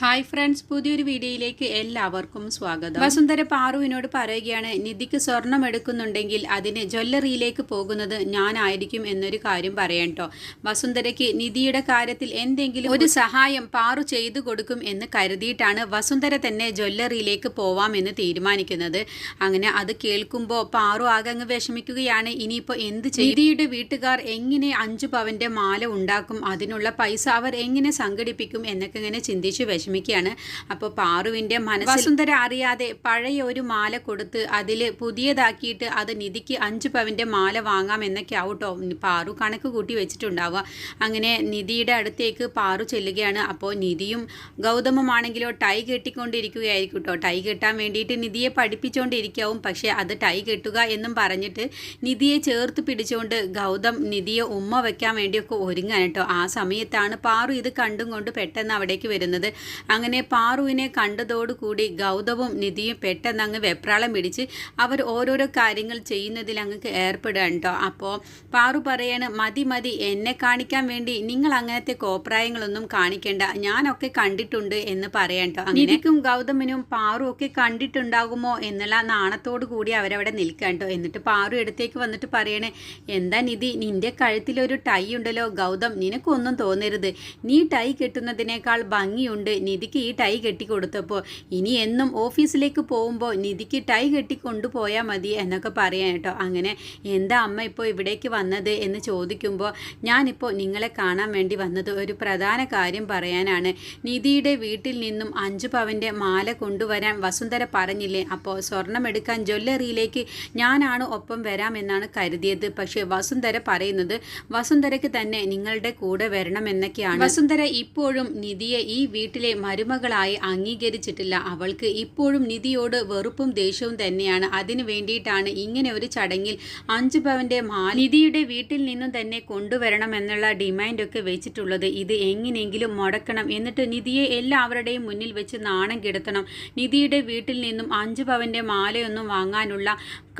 Hi friends പുതിയൊരു വീഡിയോയിലേക്ക് എല്ലാവർക്കും സ്വാഗതം. വസുന്ധര പാറുവിനോട് പറയുകയാണ് നിധിക്ക് സ്വർണം എടുക്കുന്നുണ്ടെങ്കിൽ അതിന് ജ്വല്ലറിയിലേക്ക് പോകുന്നത് ഞാനായിരിക്കും എന്നൊരു കാര്യം പറയാം കേട്ടോ വസുന്ധരയ്ക്ക് നിധിയുടെ കാര്യത്തിൽ എന്തെങ്കിലും ഒരു സഹായം പാറു ചെയ്തു കൊടുക്കും എന്ന് കരുതിയിട്ടാണ് വസുന്ധര തന്നെ ജ്വല്ലറിയിലേക്ക് പോവാമെന്ന് തീരുമാനിക്കുന്നത്. അങ്ങനെ അത് കേൾക്കുമ്പോൾ പാറു ആകെ അങ്ങ് വിഷമിക്കുകയാണ്. ഇനിയിപ്പോൾ എന്ത് ചെയ്യും? നിധിയുടെ വീട്ടുകാർ എങ്ങനെ അഞ്ചു പവന്റെ മാല ഉണ്ടാക്കും? അതിനുള്ള പൈസ അവർ എങ്ങനെ സംഘടിപ്പിക്കും? എന്നൊക്കെ ഇങ്ങനെ ചിന്തിച്ച് വിഷമിക്കുകയാണ്. അപ്പോൾ പാറുവിന്റെ മനസ്സ് വസുന്ധര അറിയാതെ പഴയ ഒരു മാല കൊടുത്ത് അതിൽ പുതിയതാക്കിയിട്ട് അത് നിധിക്ക് അഞ്ച് പവന്റെ മാല വാങ്ങാം എന്നൊക്കെ ആവട്ടോ. പാറു കണക്ക് കൂട്ടി വെച്ചിട്ടുണ്ടാവുക. അങ്ങനെ നിധിയുടെ അടുത്തേക്ക് പാറു ചെല്ലുകയാണ്. അപ്പോൾ നിധിയും ഗൗതമമാണെങ്കിലോ ടൈ കെട്ടിക്കൊണ്ടിരിക്കുകയായിരിക്കും കേട്ടോ. ടൈ കെട്ടാൻ വേണ്ടിയിട്ട് നിധിയെ പഠിപ്പിച്ചുകൊണ്ടിരിക്കാവും പക്ഷേ അത് ടൈ കെട്ടുക എന്നും പറഞ്ഞിട്ട് നിധിയെ ചേർത്ത് പിടിച്ചുകൊണ്ട് ഗൗതം നിധിയെ ഉമ്മ വയ്ക്കാൻ വേണ്ടിയൊക്കെ ഒരുങ്ങാൻ കേട്ടോ. ആ സമയത്താണ് പാറു ഇത് കണ്ടും കൊണ്ട് പെട്ടെന്ന് അവിടേക്ക് വരുന്നത്. അങ്ങനെ പാറുവിനെ കണ്ടതോടുകൂടി ഗൗതവും നിധിയും പെട്ടെന്ന് അങ്ങ് വെപ്രാളം പിടിച്ച് അവർ ഓരോരോ കാര്യങ്ങൾ ചെയ്യുന്നതിൽ അങ്ങ് ഏർപ്പെടുകയാണ് കേട്ടോ അപ്പോൾ പാറു പറയാണ് മതി മതി എന്നെ കാണിക്കാൻ വേണ്ടി നിങ്ങൾ അങ്ങനത്തെ കോപ്രായങ്ങളൊന്നും കാണിക്കേണ്ട. ഞാനൊക്കെ കണ്ടിട്ടുണ്ട് എന്ന് പറയാം കേട്ടോ നിധിക്കും ഗൗതമിനും പാറു ഒക്കെ കണ്ടിട്ടുണ്ടാകുമോ എന്നുള്ള നാണത്തോടു കൂടി അവരവിടെ നിൽക്കാം കേട്ടോ എന്നിട്ട് പാറു എടുത്തേക്ക് വന്നിട്ട് പറയണേ എന്താ നിധി നിന്റെ കഴുത്തിലൊരു ടൈ ഉണ്ടല്ലോ ഗൗതം. നിനക്കൊന്നും തോന്നരുത്. നീ ടൈ കെട്ടുന്നതിനേക്കാൾ ഭംഗിയുണ്ട്. നിധിക്ക് ഈ ടൈ കെട്ടി കൊടുത്തപ്പോൾ ഇനി എന്നും ഓഫീസിലേക്ക് പോകുമ്പോൾ നിധിക്ക് ടൈ കെട്ടി കൊണ്ടുപോയാൽ മതി എന്നൊക്കെ പറയാം കേട്ടോ. അങ്ങനെ എന്താ അമ്മ ഇപ്പോൾ ഇവിടേക്ക് വന്നത് എന്ന് ചോദിക്കുമ്പോൾ ഞാനിപ്പോൾ നിങ്ങളെ കാണാൻ വേണ്ടി വന്നത് ഒരു പ്രധാന കാര്യം പറയാനാണ്. നിധിയുടെ വീട്ടിൽ നിന്നും അഞ്ചു പവന്റെ മാല കൊണ്ടുവരാൻ വസുന്ധര പറഞ്ഞില്ലേ? അപ്പോൾ സ്വർണം എടുക്കാൻ ജ്വല്ലറിയിലേക്ക് ഞാനാണ് ഒപ്പം വരാമെന്നാണ് കരുതിയത്. പക്ഷേ വസുന്ധര പറയുന്നത് വസുന്ധരയ്ക്ക് തന്നെ നിങ്ങളുടെ കൂടെ വരണമെന്നൊക്കെയാണ്. വസുന്ധര ഇപ്പോഴും നിധിയെ ഈ വീട്ടിലെ മരുമകളായി അംഗീകരിച്ചിട്ടില്ല. അവൾക്ക് ഇപ്പോഴും നിധിയോട് വെറുപ്പും ദേഷ്യവും തന്നെയാണ്. അതിനു വേണ്ടിയിട്ടാണ് ഇങ്ങനെ ഒരു ചടങ്ങിൽ അഞ്ചു പവന്റെ മാ നിധിയുടെ വീട്ടിൽ നിന്നും തന്നെ കൊണ്ടുവരണം എന്നുള്ള ഡിമാൻഡൊക്കെ വെച്ചിട്ടുള്ളത്. ഇത് എങ്ങനെയെങ്കിലും മുടക്കണം എന്നിട്ട് നിധിയെ എല്ലാവരുടെയും മുന്നിൽ വെച്ച് നാണം കിടത്തണം. നിധിയുടെ വീട്ടിൽ നിന്നും അഞ്ചു പവന്റെ മാലയൊന്നും വാങ്ങാനുള്ള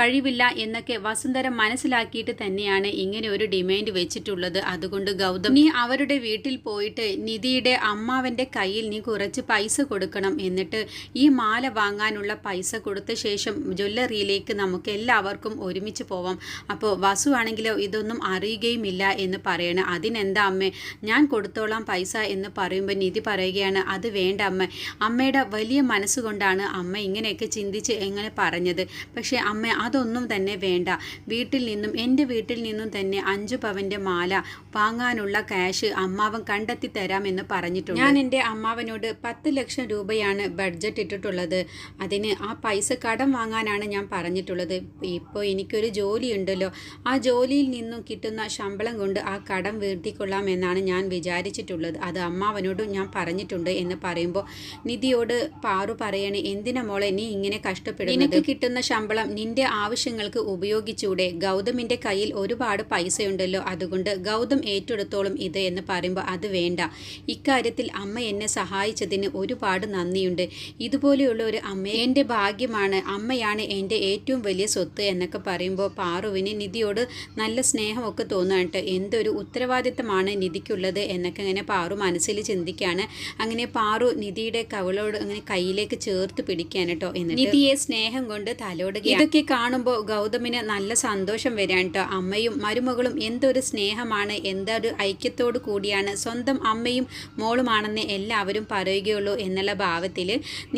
കഴിവില്ല എന്നൊക്കെ വസുന്ധര മനസ്സിലാക്കിയിട്ട് തന്നെയാണ് ഇങ്ങനെ ഒരു ഡിമാൻഡ് വെച്ചിട്ടുള്ളത്. അതുകൊണ്ട് ഗൗതം നീ അവരുടെ വീട്ടിൽ പോയിട്ട് നിധിയുടെ അമ്മാവന്റെ കയ്യിൽ നീ കുറച്ച് പൈസ കൊടുക്കണം. എന്നിട്ട് ഈ മാല വാങ്ങാനുള്ള പൈസ കൊടുത്ത ശേഷം ജ്വല്ലറിയിലേക്ക് നമുക്ക് എല്ലാവർക്കും ഒരുമിച്ച് പോവാം. അപ്പോൾ വസു ആണെങ്കിലോ ഇതൊന്നും അറിയുകയുമില്ല എന്ന് പറയണം. അതിനെന്താ അമ്മേ? ഞാൻ കൊടുത്തോളാം പൈസ എന്ന് പറയുമ്പോൾ നിധി പറയുകയാണ്. അത് വേണ്ട അമ്മ. അമ്മയുടെ വലിയ മനസ്സുകൊണ്ടാണ് അമ്മ ഇങ്ങനെയൊക്കെ ചിന്തിച്ച് എങ്ങനെ പറഞ്ഞത്. പക്ഷേ അമ്മ അതൊന്നും തന്നെ വേണ്ട. വീട്ടിൽ നിന്നും എന്റെ വീട്ടിൽ നിന്നും തന്നെ അഞ്ചു പവന്റെ മാല വാങ്ങാനുള്ള ക്യാഷ് അമ്മാവൻ കണ്ടെത്തി എന്ന് പറഞ്ഞിട്ടുണ്ട്. ഞാൻ എന്റെ അമ്മാവനോട് പത്ത് ലക്ഷം രൂപയാണ് ബഡ്ജറ്റ് ഇട്ടിട്ടുള്ളത്. അതിന് ആ പൈസ കടം വാങ്ങാനാണ് ഞാൻ പറഞ്ഞിട്ടുള്ളത്. ഇപ്പോൾ എനിക്കൊരു ജോലിയുണ്ടല്ലോ. ആ ജോലിയിൽ നിന്നും കിട്ടുന്ന ശമ്പളം കൊണ്ട് ആ കടം വീർത്തിക്കൊള്ളാം എന്നാണ് ഞാൻ വിചാരിച്ചിട്ടുള്ളത്. അത് അമ്മാവനോടും ഞാൻ പറഞ്ഞിട്ടുണ്ട് എന്ന് പറയുമ്പോൾ നിധിയോട് പാറു പറയണേ എന്തിനാ മോളെ നീ ഇങ്ങനെ കഷ്ടപ്പെടുന്നത്? നിനക്ക് കിട്ടുന്ന ശമ്പളം നിന്റെ ആവശ്യങ്ങൾക്ക് ഉപയോഗിച്ചൂടെ. ഗൗതമിന്റെ കയ്യിൽ ഒരുപാട് പൈസയുണ്ടല്ലോ. അതുകൊണ്ട് ഗൗതം ഏറ്റെടുത്തോളും ഇത് എന്ന് പറയുമ്പോൾ അത് വേണ്ട. ഇക്കാര്യത്തിൽ അമ്മ എന്നെ സഹായിച്ചതിന് ഒരുപാട് നന്ദിയുണ്ട്. ഇതുപോലെയുള്ള ഒരു അമ്മ എന്റെ ഭാഗ്യമാണ്. അമ്മയാണ് എന്റെ ഏറ്റവും വലിയ സ്വത്ത് എന്നൊക്കെ പറയുമ്പോൾ പാറുവിന് നിധിയോട് നല്ല സ്നേഹമൊക്കെ തോന്നുന്നുണ്ട് എന്തൊരു ഉത്തരവാദിത്തമാണ് നിധിക്കുള്ളത് എന്നൊക്കെ ഇങ്ങനെ പാറു മനസ്സിൽ ചിന്തിക്കുകയാണ്. അങ്ങനെ പാറു നിധിയുടെ കവളോട് അങ്ങനെ കയ്യിലേക്ക് ചേർത്ത് പിടിക്കാൻ കേട്ടോ. എന്നിട്ട് നിധിയെ സ്നേഹം കൊണ്ട് തലോടുക ഇതൊക്കെ കാണുമ്പോൾ ഗൗതമിന് നല്ല സന്തോഷം വരാൻ കേട്ടോ. അമ്മയും മരുമകളും എന്തൊരു സ്നേഹമാണ് എന്തൊരു ഐക്യത്തോടു കൂടിയാണ്. സ്വന്തം അമ്മയും മോളുമാണെന്ന് എല്ലാവരും പറയുകയുള്ളൂ എന്നുള്ള ഭാവത്തിൽ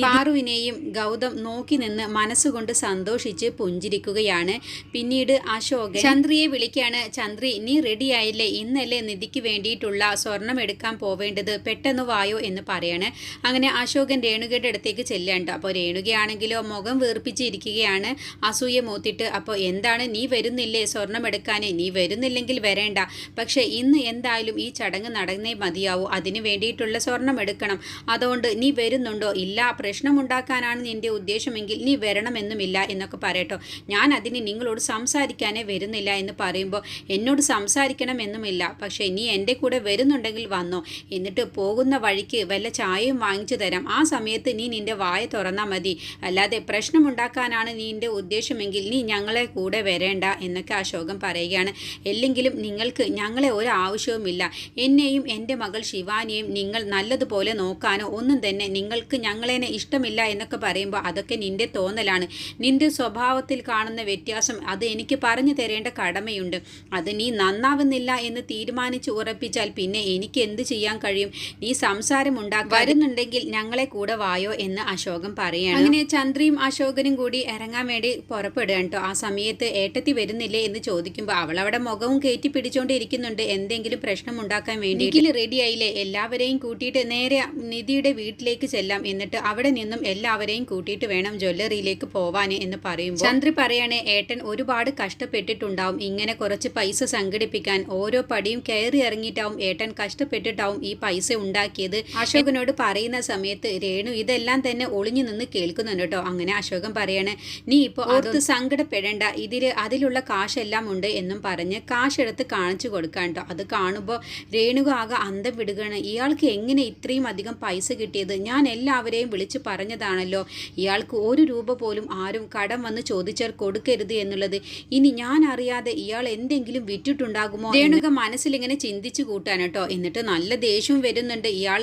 പാറുവിനെയും ഗൗതം നോക്കി നിന്ന് മനസ്സുകൊണ്ട് സന്തോഷിച്ച് പുഞ്ചിരിക്കുകയാണ്. പിന്നീട് അശോകൻ ചന്ദ്രിയെ വിളിക്കാണ്. ചന്ദ്രി നീ റെഡിയായില്ലേ ഇന്നല്ലേ നിധിക്ക് വേണ്ടിയിട്ടുള്ള സ്വർണം എടുക്കാൻ പോവേണ്ടത്. പെട്ടെന്ന് വായോ എന്ന് പറയാണ്. അങ്ങനെ അശോകൻ രേണുകയുടെ അടുത്തേക്ക് ചെല്ലേണ്ട അപ്പോൾ രേണുകയാണെങ്കിലോ മുഖം വീർപ്പിച്ചിരിക്കുകയാണ്. അസൂയ മൂത്തിട്ട് അപ്പോൾ എന്താണ്? നീ വരുന്നില്ലേ? സ്വർണം എടുക്കാൻ നീ വരുന്നില്ലെങ്കിൽ വരേണ്ട. പക്ഷേ ഇന്ന് എന്തായാലും ഈ ചടങ്ങ് നടന്നേ മതിയാവൂ. അതിന് വേണ്ടിയിട്ടുള്ള സ്വർണം എടുക്കണം. അതുകൊണ്ട് നീ വരുന്നുണ്ടോ? ഇല്ല പ്രശ്നമുണ്ടാക്കാനാണ് നിന്റെ ഉദ്ദേശമെങ്കിൽ നീ വരണമെന്നുമില്ല എന്നൊക്കെ പറയട്ടോ. ഞാൻ അതിന് നിങ്ങളോട് സംസാരിക്കാനേ വരുന്നില്ല എന്ന് പറയുമ്പോൾ എന്നോട് സംസാരിക്കണമെന്നുമില്ല. പക്ഷേ നീ എന്റെ കൂടെ വരുന്നുണ്ടെങ്കിൽ വന്നോ. എന്നിട്ട് പോകുന്ന വഴിക്ക് വല്ല ചായയും വാങ്ങിച്ചു തരാം. ആ സമയത്ത് നീ നിന്റെ വായ തുറന്നാൽ മതി. അല്ലാതെ പ്രശ്നമുണ്ടാക്കാനാണ് നിന്റെ ഉദ്ദേശമെങ്കിൽ നീ ഞങ്ങളെ കൂടെ വരേണ്ട എന്നൊക്കെ അശോകം പറയുകയാണ്. അല്ലെങ്കിലും നിങ്ങൾക്ക് ഞങ്ങളെ ഒരു ആവശ്യവുമില്ല. എന്നെയും എന്റെ മകൾ ശിവാനിയും നിങ്ങൾ നല്ലതുപോലെ നോക്കാനോ ഒന്നും തന്നെ നിങ്ങൾക്ക് ഞങ്ങളെന്നെ ഇഷ്ടമില്ല എന്നൊക്കെ പറയുമ്പോൾ അതൊക്കെ നിന്റെ തോന്നലാണ്. നിന്റെ സ്വഭാവത്തിൽ കാണുന്ന വ്യത്യാസം അത് എനിക്ക് പറഞ്ഞു തരേണ്ട കടമയുണ്ട്. അത് നീ നന്നാവുന്നില്ല എന്ന് തീരുമാനിച്ച് ഉറപ്പിച്ചാൽ പിന്നെ എനിക്ക് എന്ത് ചെയ്യാൻ കഴിയും? നീ സംസാരം ഉണ്ടാക്കാൻ വരുന്നുണ്ടെങ്കിൽ ഞങ്ങളെ കൂടെ വായോ എന്ന് അശോകൻ പറയാണ്. അങ്ങനെ ചന്ദ്രയും അശോകനും കൂടി ഇറങ്ങാൻ വേണ്ടി പുറപ്പെടുകയാണ് കേട്ടോ. ആ സമയത്ത് ഏട്ടത്തി വരുന്നില്ലേ എന്ന് ചോദിക്കുമ്പോൾ അവൾ അവിടെ മുഖവും കയറ്റി പിടിച്ചുകൊണ്ടിരിക്കുന്നുണ്ട് എന്തെങ്കിലും പ്രശ്നം ഉണ്ടാക്കാൻ വേണ്ടി റെഡി ആയില്ലേ? എല്ലാവരെയും കൂട്ടിയിട്ട് നേരെ നിധിയുടെ വീട്ടിലേക്ക് ചെല്ലാം. എന്നിട്ട് അവിടെ നിന്നും എല്ലാവരെയും കൂട്ടിയിട്ട് വേണം ജ്വല്ലറിയിലേക്ക് പോവാൻ എന്ന് പറയുമ്പോൾ ചന്ദ്രി പറയണേ ഏട്ടൻ ഒരുപാട് കഷ്ടപ്പെട്ടിട്ടുണ്ടാവും. ഇങ്ങനെ കുറച്ച് പൈസ സംഘടിപ്പിക്കാൻ ഓരോ പടിയും കയറി ഇറങ്ങിയിട്ടാവും ഏട്ടൻ കഷ്ടപ്പെട്ടിട്ടാവും ഈ പൈസ ഉണ്ടാക്കിയത്. അശോകനോട് പറയുന്ന സമയത്ത് രേണു ഇതെല്ലാം തന്നെ ഒളിഞ്ഞു നിന്ന് കേൾക്കുന്നുണ്ട് കേട്ടോ. അങ്ങനെ അശോകൻ പറയണേ നീ ഇപ്പോൾ ഓർത്ത് സങ്കടപ്പെടേണ്ട. ഇതിൽ അതിലുള്ള കാശെല്ലാം ഉണ്ട് എന്നും പറഞ്ഞ് കാശെടുത്ത് കാണിച്ചു കൊടുക്കാൻ കേട്ടോ. അത് കാണുമ്പോൾ രേണുക ആകെ അന്തം വിടുകയാണ്. ഇയാൾക്ക് എങ്ങനെ ഇത്രയും അധികം പൈസ കിട്ടിയത് ഞാൻ എല്ലാവരെയും വിളിച്ച് പറഞ്ഞതാണല്ലോ. ഇയാൾക്ക് ഒരു രൂപ പോലും ആരും കടം വന്ന് ചോദിച്ചാൽ കൊടുക്കരുത് എന്നുള്ളത്. ഇനി ഞാൻ അറിയാതെ ഇയാൾ എന്തെങ്കിലും വിറ്റിട്ടുണ്ടാകുമോ രേണുക മനസ്സിലിങ്ങനെ ചിന്തിച്ചു കൂട്ടാൻ കേട്ടോ. എന്നിട്ട് നല്ല ദേഷ്യവും വരുന്നുണ്ട്. ഇയാൾ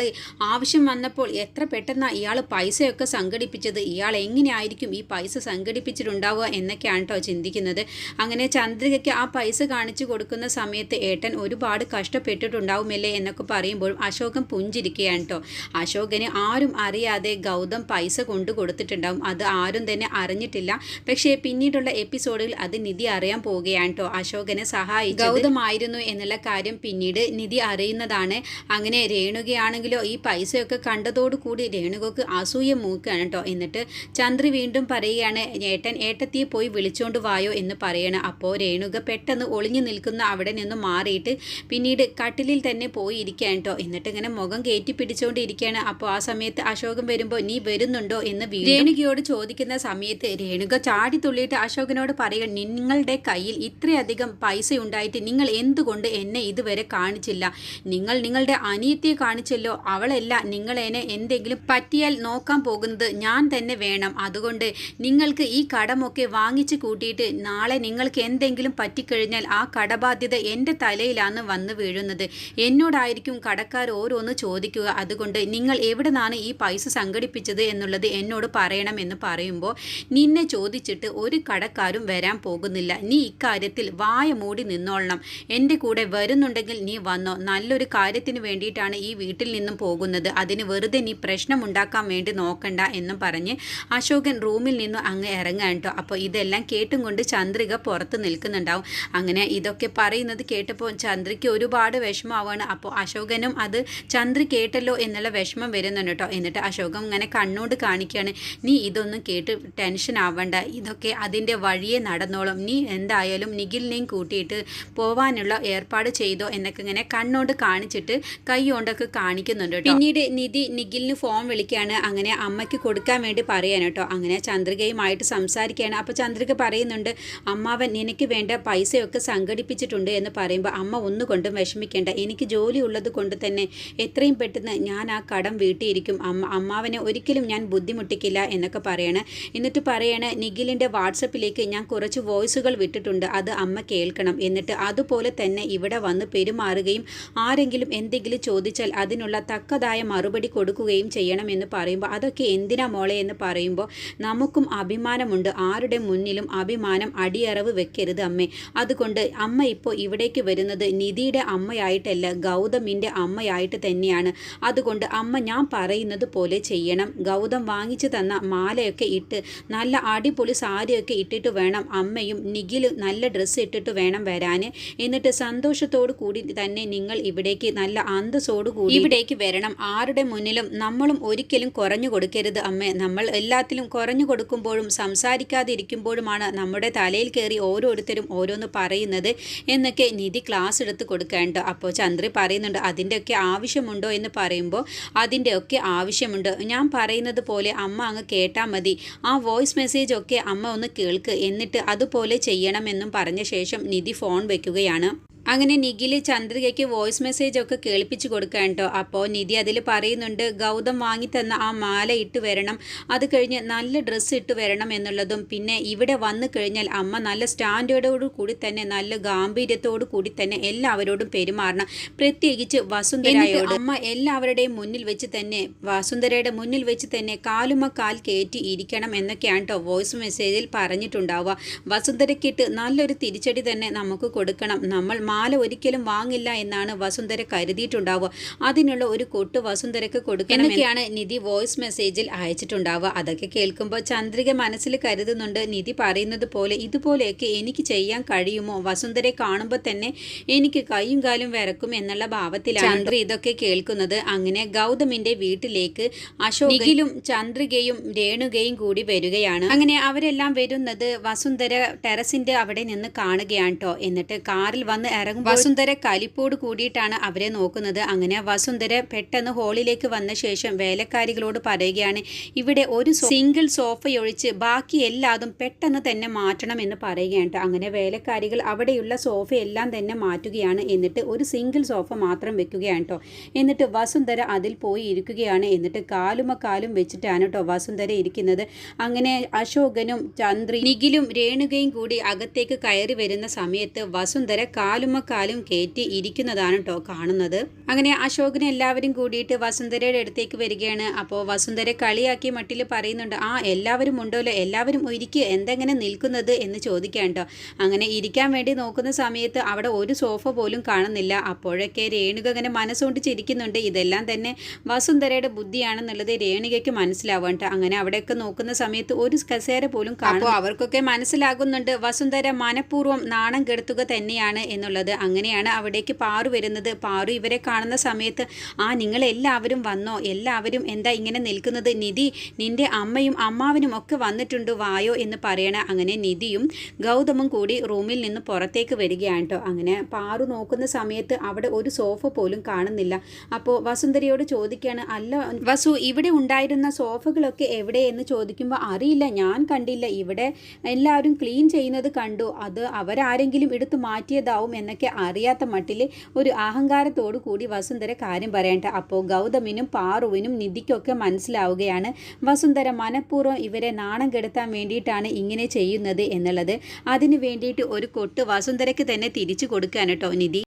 ആവശ്യം വന്നപ്പോൾ എത്ര പെട്ടെന്നാണ് ഇയാൾ പൈസയൊക്കെ സംഘടിപ്പിച്ചത്? ഇയാൾ എങ്ങനെയായിരിക്കും ഈ പൈസ സംഘടിപ്പിച്ചിട്ടുണ്ടാവുക എന്നൊക്കെയാണ് കേട്ടോ ചിന്തിക്കുന്നത്. അങ്ങനെ ചന്ദ്രികയ്ക്ക് ആ പൈസ കാണിച്ചു കൊടുക്കുന്ന സമയത്ത് ഏട്ടൻ ഒരുപാട് കഷ്ടപ്പെട്ടിട്ടുണ്ടാവുമല്ലേ എന്നൊക്കെ പറയുമ്പോഴും അശോകം പുഞ്ചിരിക്കുകയാണ് കേട്ടോ. അശോകന് ആരും അറിയാതെ ഗൗതം പൈസ കൊണ്ടു കൊടുത്തിട്ടുണ്ടാവും. അത് ആരും തന്നെ അറിഞ്ഞിട്ടില്ല. പക്ഷേ പിന്നീടുള്ള എപ്പിസോഡിൽ അത് നിധി അറിയാൻ പോവുകയാണ് കേട്ടോ അശോകനെ സഹായിച്ചു ഗൗതമായിരുന്നു എന്നുള്ള കാര്യം പിന്നീട് നിധി അറിയുന്നതാണ്. അങ്ങനെ രേണുകയാണെങ്കിലോ ഈ പൈസയൊക്കെ കണ്ടതോടുകൂടി രേണുകക്ക് അസൂയ മൂക്കുകയാണ് കേട്ടോ എന്നിട്ട് ചന്ദ്രി വീണ്ടും പറയുകയാണ് ഏട്ടൻ ഏട്ടത്തിയെ പോയി വിളിച്ചോണ്ട് വായോ എന്ന് പറയണം. അപ്പോൾ രേണുക പെട്ടെന്ന് ഒളിഞ്ഞു നിൽക്കുന്ന അവിടെ നിന്ന് മാറിയിട്ട് പിന്നീട് കട്ടിലിൽ തന്നെ പോയി ഇരിക്കുകയാണ് കേട്ടോ എന്നിട്ട് ഇങ്ങനെ മുഖം കയറ്റി പിടിച്ചുകൊണ്ടിരിക്കുകയാണ് അപ്പോൾ ആ സമയത്ത് അശോകൻ വരുമ്പോൾ നീ വരുന്നുണ്ടോ? എന്ന് രേണുകയോട് ചോദിക്കുന്ന സമയത്ത് രേണുക ചാടി തുള്ളിയിട്ട് അശോകനോട് പറയുക നിങ്ങളുടെ കയ്യിൽ ഇത്രയധികം പൈസ ഉണ്ടായിട്ട് നിങ്ങൾ എന്തുകൊണ്ട് എന്നെ ഇതുവരെ കാണിച്ചില്ല? നിങ്ങൾ നിങ്ങളുടെ അനിയത്തിയെ കാണിച്ചല്ലോ. അവളല്ല നിങ്ങളെന്നെ എന്തെങ്കിലും പറ്റിയാൽ നോക്കാൻ പോകുന്നത്. ഞാൻ തന്നെ വേണം. അതുകൊണ്ട് നിങ്ങൾക്ക് ഈ കടമൊക്കെ വാങ്ങിച്ചു കൂട്ടിയിട്ട് നാളെ നിങ്ങൾക്ക് എന്തെങ്കിലും പറ്റിക്കഴിഞ്ഞാൽ ആ കടബാധ്യത എന്റെ തലയിലാണ് വന്ന് വീഴുന്നത്. എന്നോടായിരിക്കും കടക്കാർ ഓരോന്ന് ചോദിക്കുക. അതുകൊണ്ട് നിങ്ങൾ എവിടെ നിന്നാണ് ഈ പൈസ സംഘടിപ്പിച്ചത് എന്നുള്ളത് എന്നോട് പറയണമെന്ന് പറയുമ്പോൾ നിന്നെ ചോദിച്ചിട്ട് ഒരു കടക്കാരും വരാൻ പോകുന്നില്ല. നീ ഇക്കാര്യത്തിൽ വായ മൂടി നിന്നോളണം. എന്റെ കൂടെ വരുന്നുണ്ടെങ്കിൽ നീ വന്നോ. നല്ലൊരു കാര്യത്തിന് വേണ്ടിയിട്ടാണ് ഈ വീട്ടിൽ നിന്നും പോകുന്നത്. അതിന് വെറുതെ നീ പ്രശ്നമുണ്ടാക്കാൻ വേണ്ടി നോക്കണ്ട എന്നും പറഞ്ഞ് അശോകൻ റൂമിൽ നിന്നും അങ്ങ് ഇറങ്ങാൻ കേട്ടോ. അപ്പോൾ ഇതെല്ലാം കേട്ടും കൊണ്ട് ചന്ദ്രിക പുറത്ത് നിൽക്കുന്നുണ്ടാവും. അങ്ങനെ ഇതൊക്കെ പറയുന്നത് കേട്ടപ്പോൾ ചന്ദ്രയ്ക്ക് ഒരുപാട് വിഷമമാവാണ് അപ്പോൾ അശോകനും അത് ചന്ദ്ര കേട്ടല്ലോ എന്നുള്ള വിഷമം വരുന്നുണ്ട് കേട്ടോ. എന്നിട്ട് അശോകം ഇങ്ങനെ കണ്ണോട് കാണിക്കുകയാണ് നീ ഇതൊന്നും കേട്ട് ടെൻഷൻ ആവണ്ട. ഇതൊക്കെ അതിന്റെ വഴിയെ നടന്നോളും. നീ എന്തായാലും നിഖിലിനെയും കൂട്ടിയിട്ട് പോവാനുള്ള ഏർപ്പാട് ചെയ്തോ എന്നൊക്കെ ഇങ്ങനെ കണ്ണോട് കാണിച്ചിട്ട് കൈ കൊണ്ടൊക്കെ കാണിക്കുന്നുണ്ട് പിന്നീട് നിധി നിഖിലിന് ഫോൺ വിളിക്കുകയാണ് അങ്ങനെ അമ്മയ്ക്ക് കൊടുക്കാൻ വേണ്ടി പറയാൻ കേട്ടോ. അങ്ങനെ ചന്ദ്രികയുമായിട്ട് സംസാരിക്കുകയാണ്. അപ്പോൾ ചന്ദ്രിക പറയുന്നുണ്ട് അമ്മാവൻ നിനക്ക് വേണ്ട പൈസയൊക്കെ സംഘടിപ്പിച്ചിട്ടുണ്ട് എന്ന് പറയുമ്പോൾ അമ്മ ഒന്നുകൊണ്ടും വിഷമിക്കേണ്ട. എനിക്ക് ജോലി ഉള്ളത് കൊണ്ട് തന്നെ എത്രയും പെട്ടെന്ന് ഞാൻ ആ കടം വീട്ടിയിരിക്കും. അമ്മ അമ്മാവനെ ഒരിക്കലും ഞാൻ ബുദ്ധിമുട്ടിക്കില്ല എന്നൊക്കെ പറയണേ. എന്നിട്ട് പറയണേ നിഖിലിന്റെ വാട്സപ്പിലേക്ക് ഞാൻ കുറച്ച് വോയിസുകൾ വിട്ടിട്ടുണ്ട്. അത് അമ്മ കേൾക്കണം. എന്നിട്ട് അതുപോലെ തന്നെ ഇവിടെ വന്ന് പെരുമാറുകയും ആരെങ്കിലും എന്തെങ്കിലും ചോദിച്ചാൽ അതിനുള്ള തക്കതായ മറുപടി കൊടുക്കുകയും ചെയ്യണമെന്ന് പറയുമ്പോൾ അതൊക്കെ എന്തിനാ മോളെ എന്ന് പറയുമ്പോൾ നമുക്കും അഭിമാനമുണ്ട്. ആരുടെ മുന്നിലും അഭിമാനം അടിയറവ് വെക്കരുത് അമ്മേ. അതുകൊണ്ട് അമ്മ ഇപ്പോൾ ഇവിടേക്ക് വരുന്നത് നിധിയുടെ അമ്മയായിട്ടല്ല ഗൗതമിന്റെ അമ്മയായിട്ട് തന്നെയാണ്. അതുകൊണ്ട് അമ്മ ഞാൻ പറയുന്നത് പോലെ ചെയ്യണം. ഗൗതം വാങ്ങിച്ചു തന്ന മാലയൊക്കെ ഇട്ട് നല്ല അടിപൊളി സാരിയൊക്കെ ഇട്ടിട്ട് വേണം അമ്മയും നിഖിലും നല്ല ഡ്രസ്സ് ഇട്ടിട്ട് വേണം വരാൻ എന്നിട്ട് സന്തോഷത്തോടു കൂടി തന്നെ നിങ്ങൾ ഇവിടേക്ക് നല്ല അന്തസ്സോടു കൂടി ഇവിടേക്ക് വരണം. ആരുടെ മുന്നിലും നമ്മളും ഒരിക്കലും കുറഞ്ഞു കൊടുക്കരുത് അമ്മേ. നമ്മൾ എല്ലാത്തിലും കുറഞ്ഞു കൊടുക്കുമ്പോഴും സംസാരിക്കാതിരിക്കുമ്പോഴുമാണ് നമ്മുടെ തലയിൽ കയറി ഓരോരുത്തരും ഓരോന്ന് പറയുന്നത് എന്നൊക്കെ നിധി ക്ലാസ് എടുത്ത് കൊടുക്കേണ്ട. അപ്പോൾ ചന്ദ്രി പറയുന്നുണ്ട് അതിന്റെയൊക്കെ ആവശ്യമുണ്ടോ? എന്ന് പറയുമ്പോൾ അതിന്റെയൊക്കെ ആവശ്യമുണ്ട്. ഞാൻ പറയുന്നത് പോലെ അമ്മ അങ്ങ് കേട്ടാൽ മതി. ആ വോയിസ് മെസ്സേജ് ഒക്കെ അമ്മ ഒന്ന് കേൾക്ക്. എന്നിട്ട് അതുപോലെ ചെയ്യണമെന്നും പറഞ്ഞ ശേഷം നിധി ഫോൺ വെക്കുകയാണ്. അങ്ങനെ നിഖിൽ ചന്ദ്രികയ്ക്ക് വോയിസ് മെസ്സേജ് ഒക്കെ കേൾപ്പിച്ചു കൊടുക്കാൻ കേട്ടോ. അപ്പോൾ നിധി അതിൽ പറയുന്നുണ്ട് ഗൗതം വാങ്ങി തന്ന ആ മാല ഇട്ട് വരണം. അത് കഴിഞ്ഞ് നല്ല ഡ്രസ്സ് ഇട്ട് വരണം എന്നുള്ളതും. പിന്നെ ഇവിടെ വന്നു കഴിഞ്ഞാൽ അമ്മ നല്ല സ്റ്റാൻഡേർഡോട് കൂടി തന്നെ നല്ല ഗാംഭീര്യത്തോടു കൂടി തന്നെ എല്ലാവരോടും പെരുമാറണം. പ്രത്യേകിച്ച് വസുന്ധരയോട്. അമ്മ എല്ലാവരുടെയും മുന്നിൽ വെച്ച് തന്നെ വസുന്ധരയുടെ മുന്നിൽ വെച്ച് തന്നെ കാലുമ കാൽ കയറ്റി ഇരിക്കണം എന്നൊക്കെയാണ് കേട്ടോ വോയിസ് മെസ്സേജിൽ പറഞ്ഞിട്ടുണ്ടാവുക. വസുന്ധരയ്ക്കിട്ട് നല്ലൊരു തിരിച്ചടി തന്നെ നമുക്ക് കൊടുക്കണം. നമ്മൾ മാല ഒരിക്കലും വാങ്ങില്ല എന്നാണ് വസുന്ധര കരുതിയിട്ടുണ്ടാവുക. അതിനുള്ള ഒരു കൊട്ട് വസുന്ധരക്ക് കൊടുക്കണം എന്നൊക്കെയാണ് നിധി വോയിസ് മെസ്സേജിൽ അയച്ചിട്ടുണ്ടാവുക. അതൊക്കെ കേൾക്കുമ്പോൾ ചന്ദ്രിക മനസ്സിൽ കരുതുന്നുണ്ട്. നിധി പറയുന്നത് പോലെ ഇതുപോലെയൊക്കെ എനിക്ക് ചെയ്യാൻ കഴിയുമോ? വസുന്ധരെ കാണുമ്പോൾ തന്നെ എനിക്ക് കൈയും കാലും വിറക്കും എന്നുള്ള ഭാവത്തിലാണ് ചന്ദ്രി ഇതൊക്കെ കേൾക്കുന്നത്. അങ്ങനെ ഗൗതമിന്റെ വീട്ടിലേക്ക് അശോകിലും ചന്ദ്രികയും രേണുകയും കൂടി വരികയാണ്. അങ്ങനെ അവരെല്ലാം വരുന്നത് വസുന്ധര ടെറസിന്റെ അവിടെ നിന്ന് കാണുകയാണ് കേട്ടോ എന്നിട്ട് കാറിൽ വന്ന് ഇറങ്ങും വസുന്ധര കലിപ്പോട് കൂടിയിട്ടാണ് അവരെ നോക്കുന്നത്. അങ്ങനെ വസുന്ധര പെട്ടെന്ന് ഹോളിലേക്ക് വന്ന ശേഷം വേലക്കാരികളോട് പറയുകയാണ് ഇവിടെ ഒരു സിംഗിൾ സോഫയൊഴിച്ച് ബാക്കി എല്ലാതും പെട്ടെന്ന് തന്നെ മാറ്റണം എന്ന് പറയുകയാണ് അങ്ങനെ വേലക്കാരികൾ അവിടെയുള്ള സോഫ എല്ലാം തന്നെ മാറ്റുകയാണ്. എന്നിട്ട് ഒരു സിംഗിൾ സോഫ മാത്രം വെക്കുകയാണ് കേട്ടോ. എന്നിട്ട് വസുന്ധര അതിൽ പോയി ഇരിക്കുകയാണ്. എന്നിട്ട് കാലുമ കാലും വെച്ചിട്ടാണ് കേട്ടോ വസുന്ധര ഇരിക്കുന്നത്. അങ്ങനെ അശോകനും ചന്ദ്രി നിഖിലും രേണുകയും കൂടി അകത്തേക്ക് കയറി വരുന്ന സമയത്ത് വസുന്ധര കാലുമ കാലും കയറ്റി ഇരിക്കുന്നതാണ് കേട്ടോ കാണുന്നത്. അങ്ങനെ അശോകന് എല്ലാവരും കൂടിയിട്ട് വസുന്ധരയുടെ അടുത്തേക്ക് വരികയാണ്. അപ്പോൾ വസുന്ധര കളിയാക്കി മട്ടിൽ പറയുന്നുണ്ട് ആ എല്ലാവരും ഉണ്ടല്ലോ എല്ലാവരും ഇരിക്കുക എന്തെങ്ങനെ നിൽക്കുന്നത്? എന്ന് ചോദിക്കാൻ കേട്ടോ അങ്ങനെ ഇരിക്കാൻ വേണ്ടി നോക്കുന്ന സമയത്ത് അവിടെ ഒരു സോഫ പോലും കാണുന്നില്ല. അപ്പോഴൊക്കെ രേണുക അങ്ങനെ മനസ്സുകൊണ്ട് ചിരിക്കുന്നുണ്ട്. ഇതെല്ലാം തന്നെ വസുന്ധരയുടെ ബുദ്ധിയാണെന്നുള്ളത് രേണുകയ്ക്ക് മനസ്സിലാവാൻ അങ്ങനെ അവിടെയൊക്കെ നോക്കുന്ന സമയത്ത് ഒരു കസേര പോലും കാണും അവർക്കൊക്കെ മനസ്സിലാകുന്നുണ്ട് വസുന്ധര മനഃപൂർവം നാണം കെടുത്തുക തന്നെയാണ് എന്നുള്ളത്. അങ്ങനെയാണ് അവിടേക്ക് പാറു വരുന്നത്. പാറു ഇവരെ കാണുന്ന സമയത്ത് ആ നിങ്ങൾ എല്ലാവരും വന്നോ? എല്ലാവരും എന്താ ഇങ്ങനെ നിൽക്കുന്നത്? നിധി നിന്റെ അമ്മയും അമ്മാവനും ഒക്കെ വന്നിട്ടുണ്ട് വായോ? എന്ന് പറയണ അങ്ങനെ നിധിയും ഗൗതമും കൂടി റൂമിൽ നിന്ന് പുറത്തേക്ക് വരികയാണ് കേട്ടോ. അങ്ങനെ പാറു നോക്കുന്ന സമയത്ത് അവിടെ ഒരു സോഫ പോലും കാണുന്നില്ല. അപ്പോൾ വസുന്ധരയോട് ചോദിക്കുകയാണ് അല്ല വസു ഇവിടെ ഉണ്ടായിരുന്ന സോഫകളൊക്കെ എവിടെ എന്ന് ചോദിക്കുമ്പോൾ അറിയില്ല ഞാൻ കണ്ടില്ല. ഇവിടെ എല്ലാവരും ക്ലീൻ ചെയ്യുന്നത് കണ്ടു. അത് അവരാരെങ്കിലും എടുത്തു മാറ്റിയതാവും എന്നൊക്കെ അറിയാത്ത മട്ടിൽ ഒരു അഹങ്കാരത്തോടു കൂടി വസുന്ധര കാര്യം പറയണ്ട അപ്പോൾ ഗൗതമിനും പാറുവിനും നിധിക്കൊക്കെ മനസ്സിലാവുകയാണ് വസുന്ധര മനഃപൂർവം ഇവരെ നാണം കെടുത്താൻ വേണ്ടിയിട്ടാണ് ഇങ്ങനെ ചെയ്യുന്നത് എന്നുള്ളത്. അതിന് വേണ്ടിയിട്ട് ഒരു കൊട്ട് വസുന്ധരയ്ക്ക് തന്നെ തിരിച്ചു കൊടുക്കാനട്ടോ നിധി.